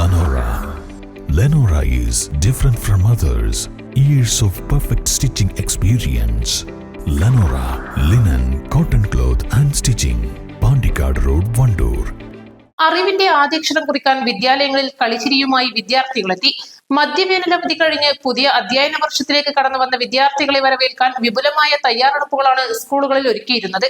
Lenora. Lenora is different from others. Years of perfect stitching experience. Lenora linen, cotton cloth and stitching. Pandikad Road, Vandoor. അറിവിന്റെ ആദ്യക്ഷരം കുറിക്കാൻ വിദ്യാലയങ്ങളിൽ കളിച്ചിരിയുമായി വിദ്യാർത്ഥികളെത്തി മധ്യവേനലവധി കഴിഞ്ഞ് പുതിയ അധ്യയന വർഷത്തിലേക്ക് കടന്നു വന്ന വിദ്യാർത്ഥികളെ വരവേൽക്കാൻ വിപുലമായ തയ്യാറെടുപ്പുകളാണ് സ്കൂളുകളിൽ ഒരുക്കിയിരുന്നത്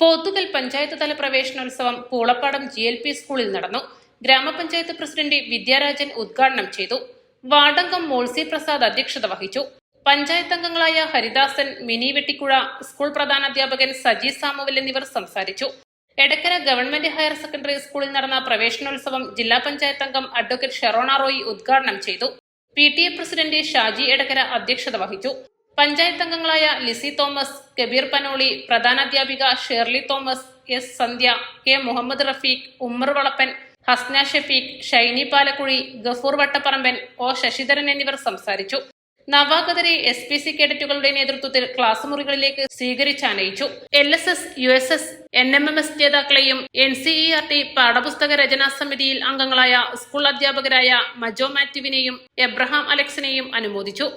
പോത്തുകൽ പഞ്ചായത്ത് തല പ്രവേശനോത്സവം പൂളപ്പാടം ജി എൽ പി സ്കൂളിൽ നടന്നു ഗ്രാമപഞ്ചായത്ത് പ്രസിഡന്റ് വിദ്യാരാജൻ ഉദ്ഘാടനം ചെയ്തു. വാർഡംഗം മോൾസി പ്രസാദ് അധ്യക്ഷത വഹിച്ചു. പഞ്ചായത്ത് അംഗങ്ങളായ ഹരിദാസൻ മിനി വെട്ടിക്കുഴ സ്കൂൾ പ്രധാനാധ്യാപകൻ സജി സാമുവൽ എന്നിവർ സംസാരിച്ചു. എടക്കര ഗവൺമെന്റ് ഹയർ സെക്കൻഡറി സ്കൂളിൽ നടന്ന പ്രവേശനോത്സവം ജില്ലാ പഞ്ചായത്ത് അംഗം അഡ്വക്കേറ്റ് ഷെറോണ റോയി ഉദ്ഘാടനം ചെയ്തു. P T A president Shaji Edakkara അധ്യക്ഷത വഹിച്ചു. പഞ്ചായത്ത് അംഗങ്ങളായ Lissy Thomas Kabeer Panoli പ്രധാനാധ്യാപിക Shirley Thomas S Sandhya K Muhammad Rafeeq Ummer Valappan Hasna Shafeeq Shiny Palakkuzhi Gafoor Vattaparamban O Sasidharan എന്നിവർ സംസാരിച്ചു. നവാഗതരെ എസ് പി സി കേഡറ്റുകളുടെ നേതൃത്വത്തിൽ ക്ലാസ് മുറികളിലേക്ക് സ്വീകരിച്ചാനയിച്ചു L S S U S S N M M S ജേതാക്കളെയും N C E R T പാഠപുസ്തക രചനാ സമിതിയിൽ അംഗങ്ങളായ school അധ്യാപകരായ മജോ മാത്യുവിനെയും എബ്രഹാം അലക്സിനെയും അനുമോദിച്ചു.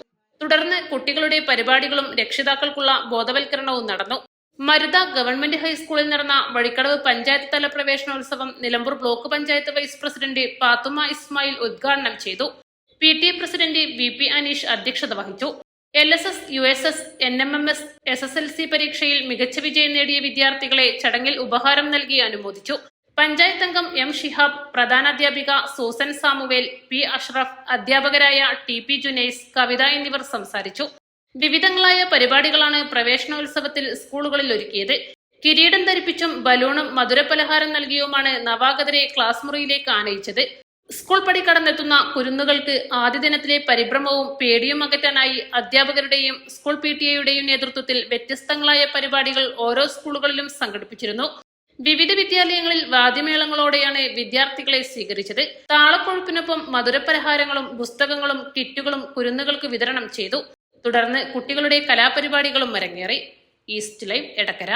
തുടർന്ന് കുട്ടികളുടെ പരിപാടികളും രക്ഷിതാക്കൾക്കുള്ള ബോധവൽക്കരണവും നടന്നു. മരുത ഗവൺമെന്റ് ഹൈസ്കൂളിൽ നടന്ന വഴിക്കടവ് പഞ്ചായത്ത് തല പ്രവേശനോത്സവം Nilambur block panchayat vice president Pathuma Ismail ഉദ്ഘാടനം ചെയ്തു. P T president V P Aneesh അധ്യക്ഷത വഹിച്ചു. L S S U S S N M M S S S L C പരീക്ഷയിൽ മികച്ച വിജയം നേടിയ വിദ്യാർത്ഥികളെ ചടങ്ങിൽ ഉപഹാരം നൽകി അനുമോദിച്ചു. പഞ്ചായത്ത് അംഗം എം ഷിഹാബ് പ്രധാനാധ്യാപിക സൂസൻ സാമുവേൽ പി അഷ്റഫ് അധ്യാപകരായ ടി പി ജുനൈസ് കവിത എന്നിവർ സംസാരിച്ചു. വിവിധങ്ങളായ പരിപാടികളാണ് പ്രവേശനോത്സവത്തിൽ സ്കൂളുകളിൽ ഒരുക്കിയത്. കിരീടം ധരിപ്പിച്ചും ബലൂണും മധുരപലഹാരം നൽകിയുമാണ് നവാഗതരെ ക്ലാസ് മുറിയിലേക്ക് ആനയിച്ചത്. സ്കൂൾ പടി കടന്നെത്തുന്ന കുരുന്നുകൾക്ക് ആദ്യ ദിനത്തിലെ പരിഭ്രമവും പേടിയും അകറ്റാനായി അധ്യാപകരുടെയും സ്കൂൾ പി ടി എയുടെയും നേതൃത്വത്തിൽ വ്യത്യസ്തങ്ങളായ പരിപാടികൾ ഓരോ സ്കൂളുകളിലും സംഘടിപ്പിച്ചിരുന്നു. വിവിധ വിദ്യാലയങ്ങളിൽ വാദ്യമേളങ്ങളോടെയാണ് വിദ്യാർത്ഥികളെ സ്വീകരിച്ചത്. താളക്കൊഴുപ്പിനൊപ്പം മധുരപലഹാരങ്ങളും പുസ്തകങ്ങളും കിറ്റുകളും കുരുന്നുകൾക്ക് വിതരണം ചെയ്തു. തുടർന്ന് കുട്ടികളുടെ കലാപരിപാടികളും അരങ്ങേറി. East live Edakkara.